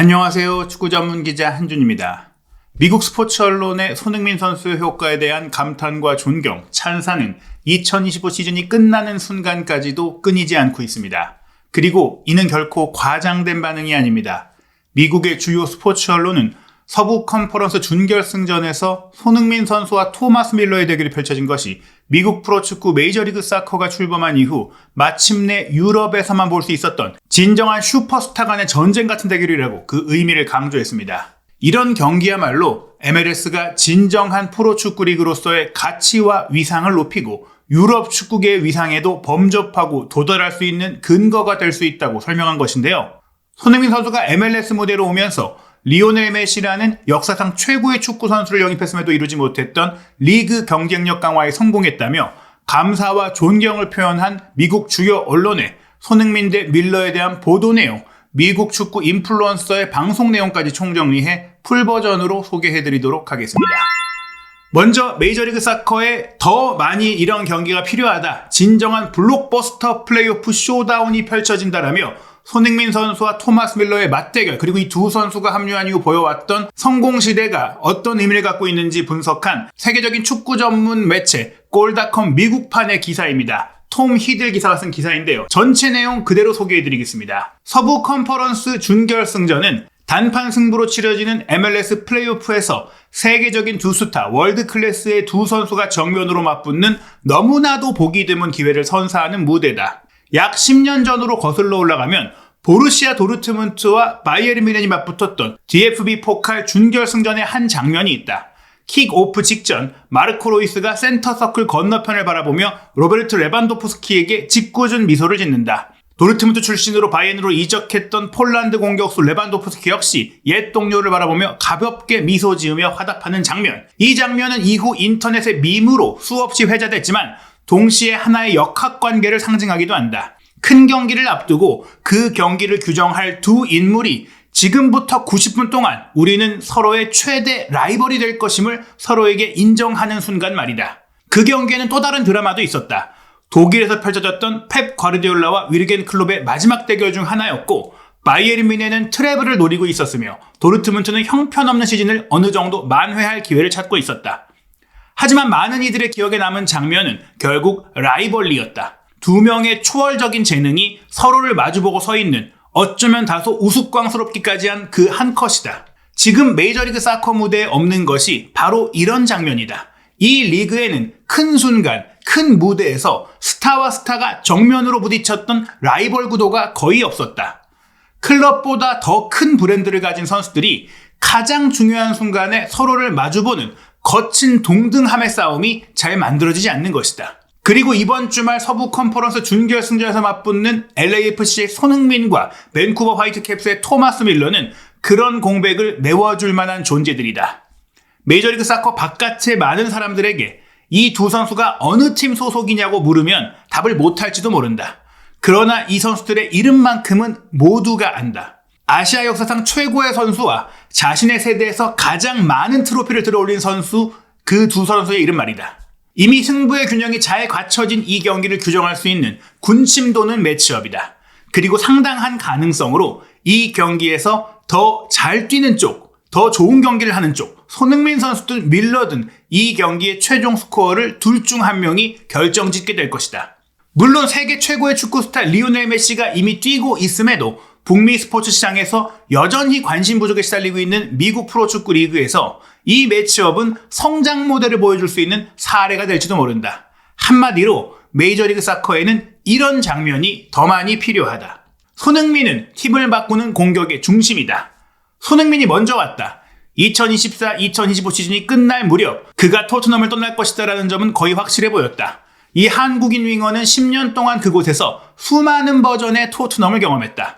안녕하세요. 축구 전문 기자 한준입니다. 미국 스포츠 언론의 손흥민 선수의 효과에 대한 감탄과 존경, 찬사는 2025 시즌이 끝나는 순간까지도 끊이지 않고 있습니다. 그리고 이는 결코 과장된 반응이 아닙니다. 미국의 주요 스포츠 언론은 서부 컨퍼런스 준결승전에서 손흥민 선수와 토마스 밀러의 대결이 펼쳐진 것이 미국 프로축구 메이저리그 사커가 출범한 이후 마침내 유럽에서만 볼 수 있었던 진정한 슈퍼스타 간의 전쟁 같은 대결이라고 그 의미를 강조했습니다. 이런 경기야말로 MLS가 진정한 프로축구 리그로서의 가치와 위상을 높이고 유럽 축구계의 위상에도 범접하고 도달할 수 있는 근거가 될 수 있다고 설명한 것인데요. 손흥민 선수가 MLS 무대로 오면서 리오넬 메시라는 역사상 최고의 축구 선수를 영입했음에도 이루지 못했던 리그 경쟁력 강화에 성공했다며 감사와 존경을 표현한 미국 주요 언론의 손흥민 대 밀러에 대한 보도 내용, 미국 축구 인플루언서의 방송 내용까지 총정리해 풀 버전으로 소개해드리도록 하겠습니다. 먼저 메이저리그 사커에 더 많이 이런 경기가 필요하다. 진정한 블록버스터 플레이오프 쇼다운이 펼쳐진다라며 손흥민 선수와 토마스 밀러의 맞대결 그리고 이 두 선수가 합류한 이후 보여왔던 성공 시대가 어떤 의미를 갖고 있는지 분석한 세계적인 축구 전문 매체 골닷컴 미국판의 기사입니다. 톰 히들 기사가 쓴 기사인데요. 전체 내용 그대로 소개해드리겠습니다. 서부 컨퍼런스 준결승전은 단판 승부로 치러지는 MLS 플레이오프에서 세계적인 두 스타, 월드 클래스의 두 선수가 정면으로 맞붙는 너무나도 보기 드문 기회를 선사하는 무대다. 약 10년 전으로 거슬러 올라가면 보르시아 도르트문트와 바이에른 미넨이 맞붙었던 DFB 포칼 준결승전의 한 장면이 있다. 킥오프 직전 마르코 로이스가 센터 서클 건너편을 바라보며 로베르트 레반도프스키에게 짓궂은 미소를 짓는다. 도르트문트 출신으로 바이엔으로 이적했던 폴란드 공격수 레반도프스키 역시 옛 동료를 바라보며 가볍게 미소 지으며 화답하는 장면. 이 장면은 이후 인터넷의 밈으로 수없이 회자됐지만 동시에 하나의 역학 관계를 상징하기도 한다. 큰 경기를 앞두고 그 경기를 규정할 두 인물이 지금부터 90분 동안 우리는 서로의 최대 라이벌이 될 것임을 서로에게 인정하는 순간 말이다. 그 경기에는 또 다른 드라마도 있었다. 독일에서 펼쳐졌던 펩 과르디올라와 위르겐 클롭의 마지막 대결 중 하나였고 바이에른 미네는 트래블을 노리고 있었으며 도르트문트는 형편없는 시즌을 어느 정도 만회할 기회를 찾고 있었다. 하지만 많은 이들의 기억에 남은 장면은 결국 라이벌리였다. 두 명의 초월적인 재능이 서로를 마주보고 서 있는 어쩌면 다소 우스꽝스럽기까지 한 그 한 컷이다. 지금 메이저리그 사커 무대에 없는 것이 바로 이런 장면이다. 이 리그에는 큰 순간, 큰 무대에서 스타와 스타가 정면으로 부딪혔던 라이벌 구도가 거의 없었다. 클럽보다 더 큰 브랜드를 가진 선수들이 가장 중요한 순간에 서로를 마주보는 거친 동등함의 싸움이 잘 만들어지지 않는 것이다. 그리고 이번 주말 서부 컨퍼런스 준결승전에서 맞붙는 LAFC의 손흥민과 밴쿠버 화이트캡스의 토마스 밀러는 그런 공백을 메워줄 만한 존재들이다. 메이저리그 사커 바깥의 많은 사람들에게 이 두 선수가 어느 팀 소속이냐고 물으면 답을 못할지도 모른다. 그러나 이 선수들의 이름만큼은 모두가 안다. 아시아 역사상 최고의 선수와 자신의 세대에서 가장 많은 트로피를 들어올린 선수 그 두 선수의 이름 말이다. 이미 승부의 균형이 잘 갖춰진 이 경기를 규정할 수 있는 군침 도는 매치업이다. 그리고 상당한 가능성으로 이 경기에서 더 잘 뛰는 쪽, 더 좋은 경기를 하는 쪽, 손흥민 선수든 밀러든 이 경기의 최종 스코어를 둘 중 한 명이 결정짓게 될 것이다. 물론 세계 최고의 축구 스타 리오넬 메시가 이미 뛰고 있음에도 북미 스포츠 시장에서 여전히 관심 부족에 시달리고 있는 미국 프로축구 리그에서 이 매치업은 성장 모델을 보여줄 수 있는 사례가 될지도 모른다. 한마디로 메이저리그 사커에는 이런 장면이 더 많이 필요하다. 손흥민은 팀을 바꾸는 공격의 중심이다. 손흥민이 먼저 왔다. 2024-2025 시즌이 끝날 무렵 그가 토트넘을 떠날 것이다라는 점은 거의 확실해 보였다. 이 한국인 윙어는 10년 동안 그곳에서 수많은 버전의 토트넘을 경험했다.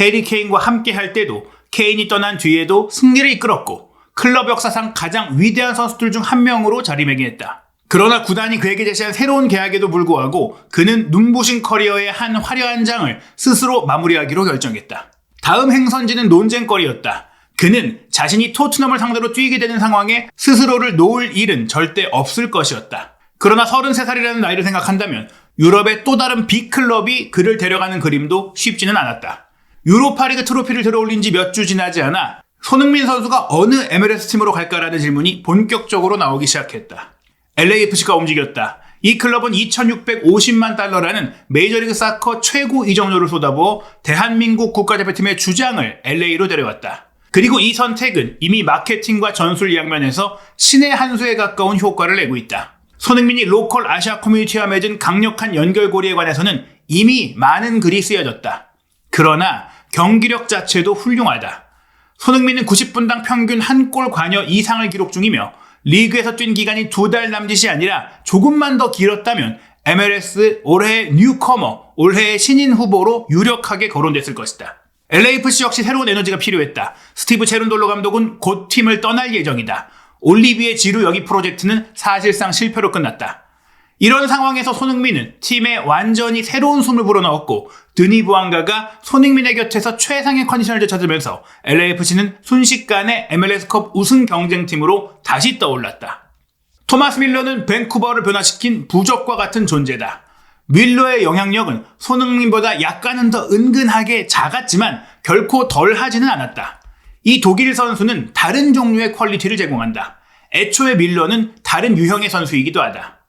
해리 케인과 함께 할 때도 케인이 떠난 뒤에도 승리를 이끌었고 클럽 역사상 가장 위대한 선수들 중 한 명으로 자리매김했다. 그러나 구단이 그에게 제시한 새로운 계약에도 불구하고 그는 눈부신 커리어의 한 화려한 장을 스스로 마무리하기로 결정했다. 다음 행선지는 논쟁거리였다. 그는 자신이 토트넘을 상대로 뛰게 되는 상황에 스스로를 놓을 일은 절대 없을 것이었다. 그러나 33살이라는 나이를 생각한다면 유럽의 또 다른 빅클럽이 그를 데려가는 그림도 쉽지는 않았다. 유로파리그 트로피를 들어올린 지 몇 주 지나지 않아 손흥민 선수가 어느 MLS 팀으로 갈까라는 질문이 본격적으로 나오기 시작했다. LAFC가 움직였다. 이 클럽은 2,650만 달러라는 메이저리그 사커 최고 이적료를 쏟아부어 대한민국 국가대표팀의 주장을 LA로 데려왔다. 그리고 이 선택은 이미 마케팅과 전술 양면에서 신의 한 수에 가까운 효과를 내고 있다. 손흥민이 로컬 아시아 커뮤니티와 맺은 강력한 연결고리에 관해서는 이미 많은 글이 쓰여졌다. 그러나 경기력 자체도 훌륭하다. 손흥민은 90분당 평균 한 골 관여 이상을 기록 중이며 리그에서 뛴 기간이 두 달 남짓이 아니라 조금만 더 길었다면 MLS 올해의 뉴커머, 올해의 신인 후보로 유력하게 거론됐을 것이다. LAFC 역시 새로운 에너지가 필요했다. 스티브 체룬돌로 감독은 곧 팀을 떠날 예정이다. 올리비에 지루 여기 프로젝트는 사실상 실패로 끝났다. 이런 상황에서 손흥민은 팀에 완전히 새로운 숨을 불어넣었고 드니 부앙가가 손흥민의 곁에서 최상의 컨디션을 되찾으면서 LAFC는 순식간에 MLS컵 우승 경쟁팀으로 다시 떠올랐다. 토마스 밀러는 밴쿠버를 변화시킨 부적과 같은 존재다. 밀러의 영향력은 손흥민보다 약간은 더 은근하게 작았지만 결코 덜 하지는 않았다. 이 독일 선수는 다른 종류의 퀄리티를 제공한다. 애초에 밀러는 다른 유형의 선수이기도 하다.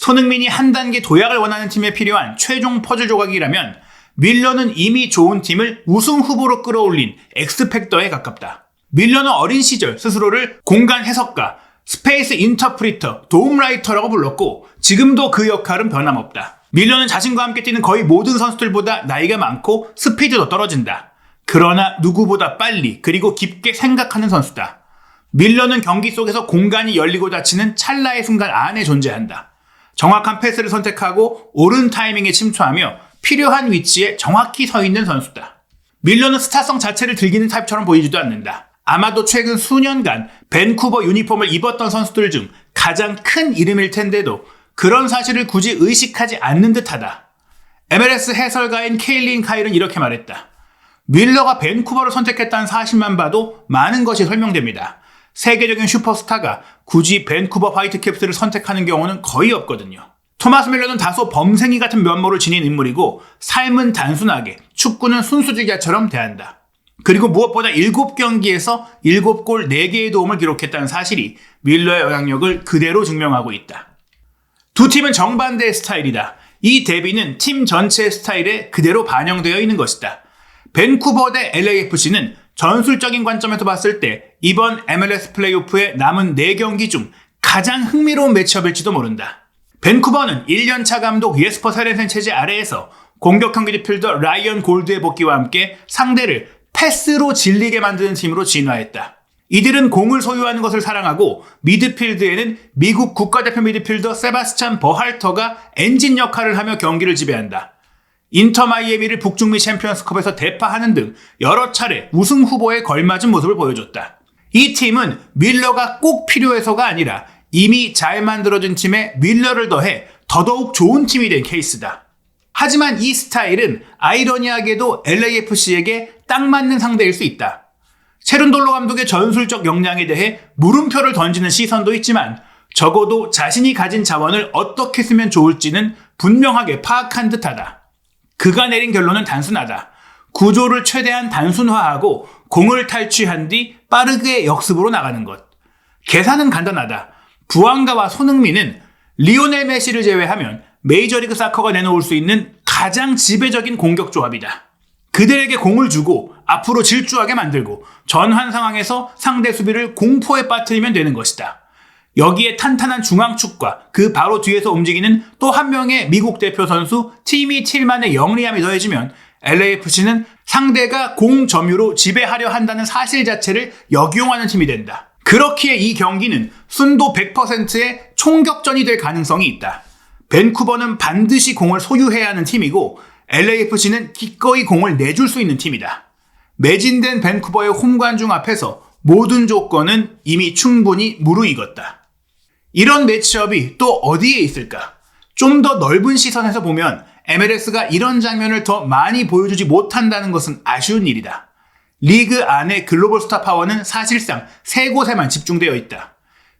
손흥민이 한 단계 도약을 원하는 팀에 필요한 최종 퍼즐 조각이라면 밀러는 이미 좋은 팀을 우승 후보로 끌어올린 엑스팩터에 가깝다. 밀러는 어린 시절 스스로를 공간 해석가, 스페이스 인터프리터, 도움 라이터라고 불렀고 지금도 그 역할은 변함없다. 밀러는 자신과 함께 뛰는 거의 모든 선수들보다 나이가 많고 스피드도 떨어진다. 그러나 누구보다 빨리 그리고 깊게 생각하는 선수다. 밀러는 경기 속에서 공간이 열리고 닫히는 찰나의 순간 안에 존재한다. 정확한 패스를 선택하고 옳은 타이밍에 침투하며 필요한 위치에 정확히 서 있는 선수다. 밀러는 스타성 자체를 즐기는 타입처럼 보이지도 않는다. 아마도 최근 수년간 밴쿠버 유니폼을 입었던 선수들 중 가장 큰 이름일 텐데도 그런 사실을 굳이 의식하지 않는 듯하다. MLS 해설가인 케일린 카일은 이렇게 말했다. 밀러가 밴쿠버를 선택했다는 사실만 봐도 많은 것이 설명됩니다. 세계적인 슈퍼스타가 굳이 밴쿠버 화이트캡스를 선택하는 경우는 거의 없거든요. 토마스 밀러는 다소 범생이 같은 면모를 지닌 인물이고 삶은 단순하게 축구는 순수주의자처럼 대한다. 그리고 무엇보다 7경기에서 7골 4개의 도움을 기록했다는 사실이 밀러의 영향력을 그대로 증명하고 있다. 두 팀은 정반대의 스타일이다. 이 대비는 팀 전체의 스타일에 그대로 반영되어 있는 것이다. 밴쿠버 대 LAFC는 전술적인 관점에서 봤을 때 이번 MLS 플레이오프의 남은 4경기 중 가장 흥미로운 매치업일지도 모른다. 밴쿠버는 1년차 감독 예스퍼 세렌센 체제 아래에서 공격형 미드필더 라이언 골드의 복귀와 함께 상대를 패스로 질리게 만드는 팀으로 진화했다. 이들은 공을 소유하는 것을 사랑하고 미드필드에는 미국 국가대표 미드필더 세바스찬 버할터가 엔진 역할을 하며 경기를 지배한다. 인터 마이애미를 북중미 챔피언스컵에서 대파하는 등 여러 차례 우승 후보에 걸맞은 모습을 보여줬다. 이 팀은 밀러가 꼭 필요해서가 아니라 이미 잘 만들어진 팀에 밀러를 더해 더더욱 좋은 팀이 된 케이스다. 하지만 이 스타일은 아이러니하게도 LAFC에게 딱 맞는 상대일 수 있다. 체룬돌로 감독의 전술적 역량에 대해 물음표를 던지는 시선도 있지만 적어도 자신이 가진 자원을 어떻게 쓰면 좋을지는 분명하게 파악한 듯하다. 그가 내린 결론은 단순하다. 구조를 최대한 단순화하고 공을 탈취한 뒤 빠르게 역습으로 나가는 것. 계산은 간단하다. 부안가와 손흥민은 리오넬 메시를 제외하면 메이저리그 사커가 내놓을 수 있는 가장 지배적인 공격 조합이다. 그들에게 공을 주고 앞으로 질주하게 만들고 전환 상황에서 상대 수비를 공포에 빠뜨리면 되는 것이다. 여기에 탄탄한 중앙축과 그 바로 뒤에서 움직이는 또 한 명의 미국 대표 선수 티미 틸만의 영리함이 더해지면 LAFC는 상대가 공 점유로 지배하려 한다는 사실 자체를 역용하는 팀이 된다. 그렇기에 이 경기는 순도 100%의 총격전이 될 가능성이 있다. 밴쿠버는 반드시 공을 소유해야 하는 팀이고 LAFC는 기꺼이 공을 내줄 수 있는 팀이다. 매진된 밴쿠버의 홈관중 앞에서 모든 조건은 이미 충분히 무르익었다. 이런 매치업이 또 어디에 있을까? 좀 더 넓은 시선에서 보면 MLS가 이런 장면을 더 많이 보여주지 못한다는 것은 아쉬운 일이다. 리그 안의 글로벌 스타 파워는 사실상 세 곳에만 집중되어 있다.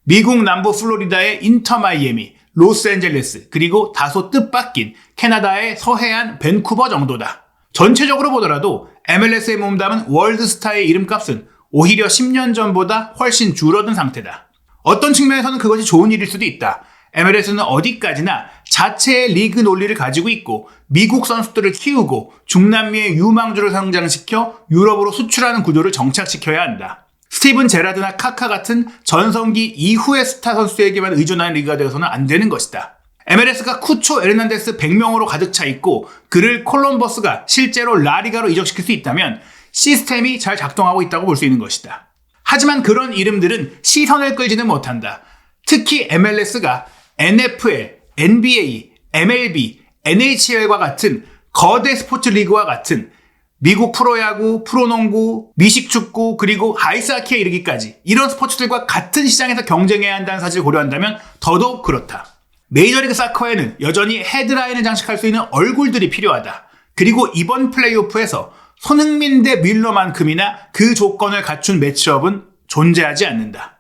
미국 남부 플로리다의 인터 마이애미, 로스앤젤레스, 그리고 다소 뜻밖인 캐나다의 서해안 밴쿠버 정도다. 전체적으로 보더라도 MLS에 몸담은 월드스타의 이름값은 오히려 10년 전보다 훨씬 줄어든 상태다. 어떤 측면에서는 그것이 좋은 일일 수도 있다. MLS는 어디까지나 자체의 리그 논리를 가지고 있고 미국 선수들을 키우고 중남미의 유망주를 성장시켜 유럽으로 수출하는 구조를 정착시켜야 한다. 스티븐 제라드나 카카 같은 전성기 이후의 스타 선수에게만 의존하는 리그가 되어서는 안 되는 것이다. MLS가 쿠초 에르난데스 100명으로 가득 차 있고 그를 콜럼버스가 실제로 라리가로 이적시킬 수 있다면 시스템이 잘 작동하고 있다고 볼 수 있는 것이다. 하지만 그런 이름들은 시선을 끌지는 못한다. 특히 MLS가 NFL, NBA, MLB, NHL과 같은 거대 스포츠 리그와 같은 미국 프로야구, 프로농구, 미식축구, 그리고 아이스하키에 이르기까지 이런 스포츠들과 같은 시장에서 경쟁해야 한다는 사실을 고려한다면 더더욱 그렇다. 메이저리그 사커에는 여전히 헤드라인을 장식할 수 있는 얼굴들이 필요하다. 그리고 이번 플레이오프에서 손흥민 대 밀러만큼이나 그 조건을 갖춘 매치업은 존재하지 않는다.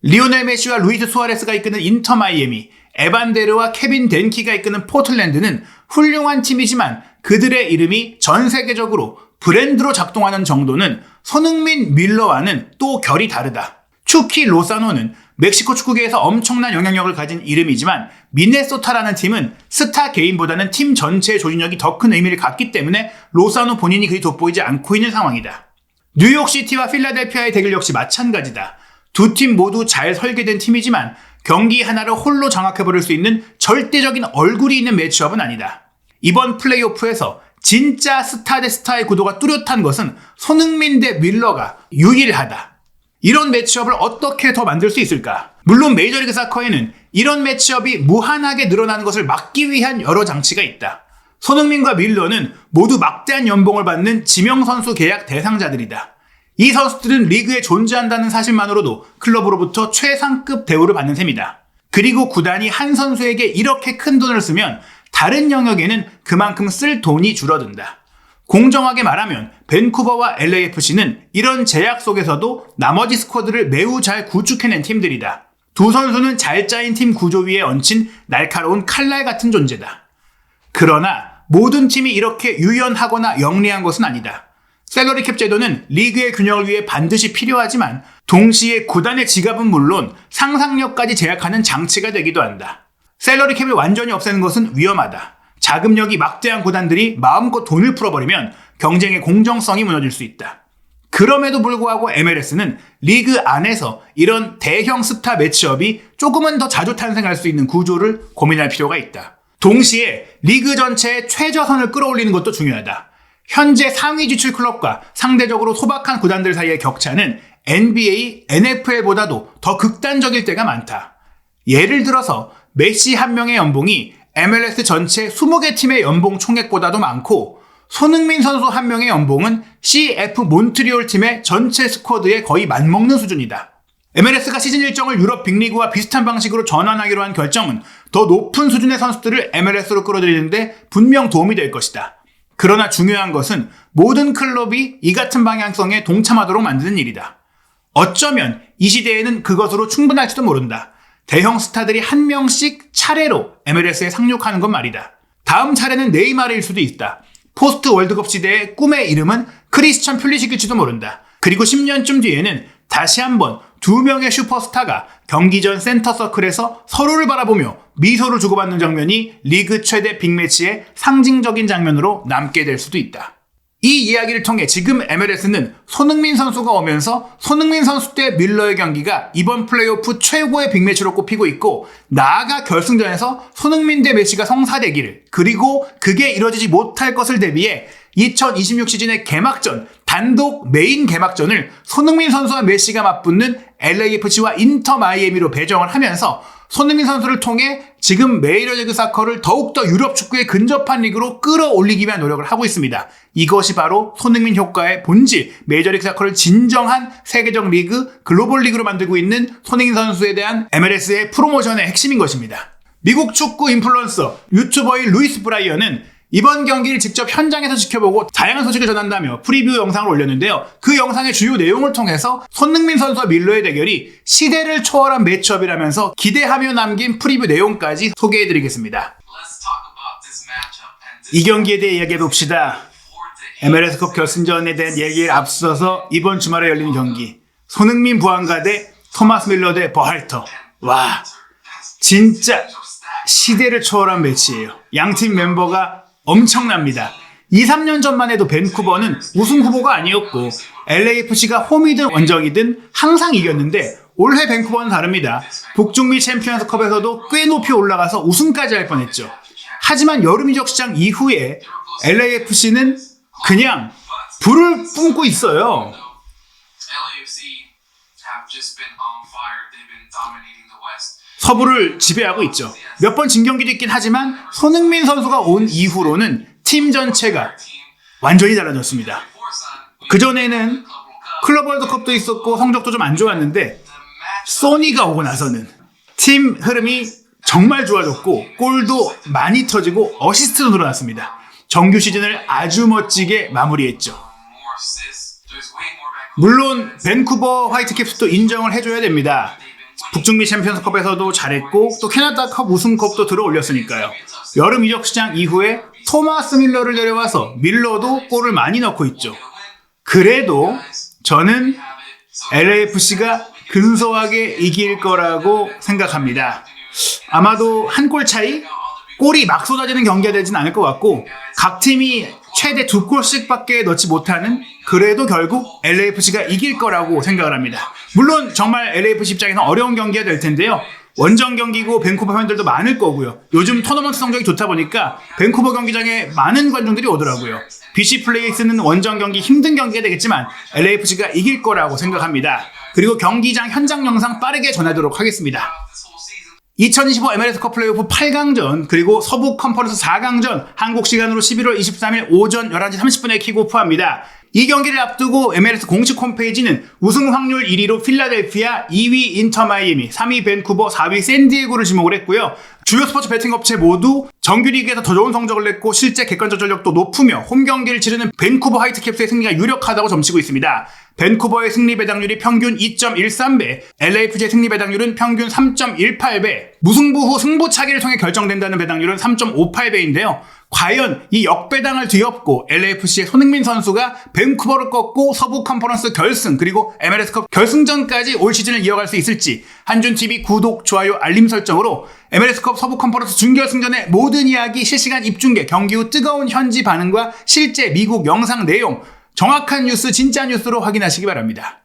리오넬 메시와 루이스 수아레스가 이끄는 인터 마이애미, 에반데르와 케빈 덴키가 이끄는 포틀랜드는 훌륭한 팀이지만 그들의 이름이 전 세계적으로 브랜드로 작동하는 정도는 손흥민 밀러와는 또 결이 다르다. 추키 로사노는 멕시코 축구계에서 엄청난 영향력을 가진 이름이지만 미네소타라는 팀은 스타 개인보다는 팀 전체의 조직력이 더 큰 의미를 갖기 때문에 로사노 본인이 그리 돋보이지 않고 있는 상황이다. 뉴욕시티와 필라델피아의 대결 역시 마찬가지다. 두 팀 모두 잘 설계된 팀이지만 경기 하나를 홀로 장악해버릴 수 있는 절대적인 얼굴이 있는 매치업은 아니다. 이번 플레이오프에서 진짜 스타 대 스타의 구도가 뚜렷한 것은 손흥민 대 밀러가 유일하다. 이런 매치업을 어떻게 더 만들 수 있을까? 물론 메이저리그 사커에는 이런 매치업이 무한하게 늘어나는 것을 막기 위한 여러 장치가 있다. 손흥민과 밀러는 모두 막대한 연봉을 받는 지명 선수 계약 대상자들이다. 이 선수들은 리그에 존재한다는 사실만으로도 클럽으로부터 최상급 대우를 받는 셈이다. 그리고 구단이 한 선수에게 이렇게 큰 돈을 쓰면 다른 영역에는 그만큼 쓸 돈이 줄어든다. 공정하게 말하면 밴쿠버와 LAFC는 이런 제약 속에서도 나머지 스쿼드를 매우 잘 구축해낸 팀들이다. 두 선수는 잘 짜인 팀 구조 위에 얹힌 날카로운 칼날 같은 존재다. 그러나 모든 팀이 이렇게 유연하거나 영리한 것은 아니다. 셀러리 캡 제도는 리그의 균형을 위해 반드시 필요하지만 동시에 구단의 지갑은 물론 상상력까지 제약하는 장치가 되기도 한다. 셀러리 캡을 완전히 없애는 것은 위험하다. 자금력이 막대한 구단들이 마음껏 돈을 풀어버리면 경쟁의 공정성이 무너질 수 있다. 그럼에도 불구하고 MLS는 리그 안에서 이런 대형 스타 매치업이 조금은 더 자주 탄생할 수 있는 구조를 고민할 필요가 있다. 동시에 리그 전체의 최저선을 끌어올리는 것도 중요하다. 현재 상위 지출 클럽과 상대적으로 소박한 구단들 사이의 격차는 NBA, NFL보다도 더 극단적일 때가 많다. 예를 들어서 메시 한 명의 연봉이 MLS 전체 20개 팀의 연봉 총액보다도 많고 손흥민 선수 한 명의 연봉은 CF 몬트리올 팀의 전체 스쿼드에 거의 맞먹는 수준이다. MLS가 시즌 일정을 유럽 빅리그와 비슷한 방식으로 전환하기로 한 결정은 더 높은 수준의 선수들을 MLS로 끌어들이는데 분명 도움이 될 것이다. 그러나 중요한 것은 모든 클럽이 이 같은 방향성에 동참하도록 만드는 일이다. 어쩌면 이 시대에는 그것으로 충분할지도 모른다. 대형 스타들이 한 명씩 차례로 MLS에 상륙하는 건 말이다. 다음 차례는 네이마르일 수도 있다. 포스트 월드컵 시대의 꿈의 이름은 크리스천 퓰리시크일지도 모른다. 그리고 10년쯤 뒤에는 다시 한번 두 명의 슈퍼스타가 경기 전 센터 서클에서 서로를 바라보며 미소를 주고받는 장면이 리그 최대 빅매치의 상징적인 장면으로 남게 될 수도 있다. 이 이야기를 통해 지금 MLS는 손흥민 선수가 오면서 손흥민 선수 때 밀러의 경기가 이번 플레이오프 최고의 빅매치로 꼽히고 있고 나아가 결승전에서 손흥민 대 메시가 성사되기를 그리고 그게 이뤄지지 못할 것을 대비해 2026 시즌의 개막전 단독 메인 개막전을 손흥민 선수와 메시가 맞붙는 LAFC와 인터 마이애미로 배정을 하면서 손흥민 선수를 통해 지금 메이저리그 사커를 더욱더 유럽 축구에 근접한 리그로 끌어올리기 위한 노력을 하고 있습니다. 이것이 바로 손흥민 효과의 본질, 메이저리그 사커를 진정한 세계적 리그, 글로벌 리그로 만들고 있는 손흥민 선수에 대한 MLS의 프로모션의 핵심인 것입니다. 미국 축구 인플루언서 유튜버인 루이스 브라이언은 이번 경기를 직접 현장에서 지켜보고 다양한 소식을 전한다며 프리뷰 영상을 올렸는데요. 그 영상의 주요 내용을 통해서 손흥민 선수와 밀러의 대결이 시대를 초월한 매치업이라면서 기대하며 남긴 프리뷰 내용까지 소개해드리겠습니다. 이 경기에 대해 이야기해봅시다. MLS컵 결승전에 대한 얘기를 앞서서 이번 주말에 열리는 경기 손흥민 부안가 대 토마스 밀러 대 버할터 와 진짜 시대를 초월한 매치예요. 양 팀 멤버가 엄청납니다. 2, 3년 전만 해도 밴쿠버는 우승 후보가 아니었고 LAFC가 홈이든 원정이든 항상 이겼는데 올해 밴쿠버는 다릅니다. 북중미 챔피언스컵에서도 꽤 높이 올라가서 우승까지 할 뻔했죠. 하지만 여름 이적 시장 이후에 LAFC는 그냥 불을 뿜고 있어요. 서부를 지배하고 있죠. 몇 번 진 경기도 있긴 하지만 손흥민 선수가 온 이후로는 팀 전체가 완전히 달라졌습니다. 그 전에는 클럽 월드컵도 있었고 성적도 좀 안 좋았는데 소니가 오고 나서는 팀 흐름이 정말 좋아졌고 골도 많이 터지고 어시스트도 늘어났습니다. 정규 시즌을 아주 멋지게 마무리했죠. 물론 밴쿠버 화이트캡스도 인정을 해줘야 됩니다. 북중미 챔피언스컵에서도 잘했고 또 캐나다컵 우승컵도 들어올렸으니까요. 여름 이적 시장 이후에 토마스 밀러를 데려와서 밀러도 골을 많이 넣고 있죠. 그래도 저는 LAFC가 근소하게 이길 거라고 생각합니다. 아마도 한 골 차이? 골이 막 쏟아지는 경기가 되진 않을 것 같고 각 팀이 최대 두 골씩밖에 넣지 못하는 그래도 결국 LAFC가 이길 거라고 생각을 합니다. 물론 정말 LAFC 입장에서 어려운 경기가 될 텐데요. 원정 경기고 밴쿠버 팬들도 많을 거고요. 요즘 토너먼트 성적이 좋다 보니까 밴쿠버 경기장에 많은 관중들이 오더라고요. BC 플레이스는 원정 경기 힘든 경기가 되겠지만 LAFC가 이길 거라고 생각합니다. 그리고 경기장 현장 영상 빠르게 전하도록 하겠습니다. This whole season. 2025 MLS 컵 플레이오프 8강전 그리고 서부 컨퍼런스 4강전 한국 시간으로 11월 23일 오전 11시 30분에 킥오프합니다. 이 경기를 앞두고 MLS 공식 홈페이지는 우승 확률 1위로 필라델피아, 2위 인터 마이애미, 3위 밴쿠버, 4위 샌디에고를 지목을 했고요. 주요 스포츠 베팅 업체 모두 정규리그에서 더 좋은 성적을 냈고 실제 객관적 전력도 높으며 홈 경기를 치르는 밴쿠버 화이트캡스의 승리가 유력하다고 점치고 있습니다. 밴쿠버의 승리 배당률이 평균 2.13배, LAFC의 승리 배당률은 평균 3.18배, 무승부 후 승부차기를 통해 결정된다는 배당률은 3.58배인데요. 과연 이 역배당을 뒤엎고 LAFC의 손흥민 선수가 밴쿠버를 꺾고 서부 컨퍼런스 결승 그리고 MLS컵 결승전까지 올 시즌을 이어갈 수 있을지 한준TV 구독, 좋아요, 알림 설정으로 MLS컵 서부 컨퍼런스 준결승전의 모든 이야기 실시간 입중계, 경기 후 뜨거운 현지 반응과 실제 미국 영상 내용 정확한 뉴스, 진짜 뉴스로 확인하시기 바랍니다.